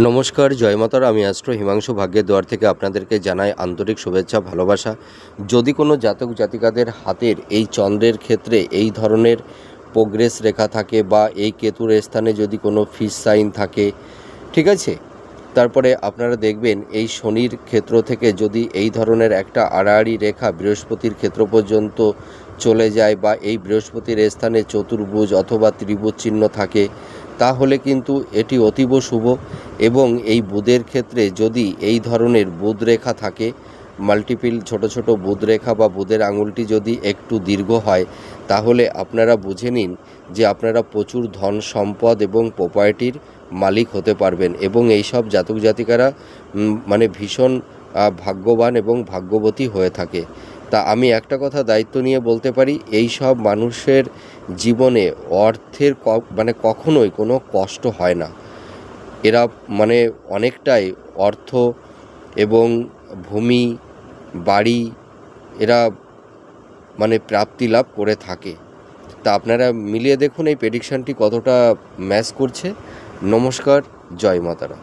নমস্কার, জয় মাতার। আমি অ্যাস্ট্রো হিমাংশু, ভাগ্যের দুয়ার থেকে আপনাদেরকে জানাই আন্তরিক শুভেচ্ছা, ভালোবাসা। যদি কোনো জাতক জাতিকাদের হাতের এই চন্দ্রের ক্ষেত্রে এই ধরনের প্রোগ্রেস রেখা থাকে বা এই কেতুর স্থানে যদি কোনো ফিস সাইন থাকে, ঠিক আছে? তারপরে আপনারা দেখবেন এই শনির ক্ষেত্র থেকে যদি এই ধরনের একটা আড়াআড়ি রেখা বৃহস্পতির ক্ষেত্র পর্যন্ত চলে যায় বা এই বৃহস্পতির স্থানে চতুর্ভুজ অথবা ত্রিভুজ চিহ্ন থাকে তাহলে কিন্তু এটি অতীব শুভ এবং এই বুধের ক্ষেত্রে যদি এই ধরনের বুধ রেখা থাকে মাল্টিপিল ছোট ছোট বুধ রেখা বা বুধের আঙুলটি যদি একটু দীর্ঘ হয়, তাহলে আপনারা বুঝে নিন যে আপনারা প্রচুর ধন সম্পদ এবং প্রপার্টির মালিক হতে পারবেন এবং এই সব জাতক জাতিকারা মানে ভীষণ ভাগ্যবান এবং ভাগ্যবতী হয়ে থাকে। তা আমি একটা কথা দায়িত্ব নিয়ে বলতে পারি, এই সব মানুষের জীবনে অর্থের মানে কখনোই কোনো কষ্ট হয় না। এরা মানে অনেকটাই অর্থ এবং ভূমি, বাড়ি, এরা মানে প্রাপ্তি লাভ করে থাকে। তা আপনারা মিলিয়ে দেখুন এই প্রেডিকশানটি কতটা ম্যাচ করছে। নমস্কার, জয় মাতারা।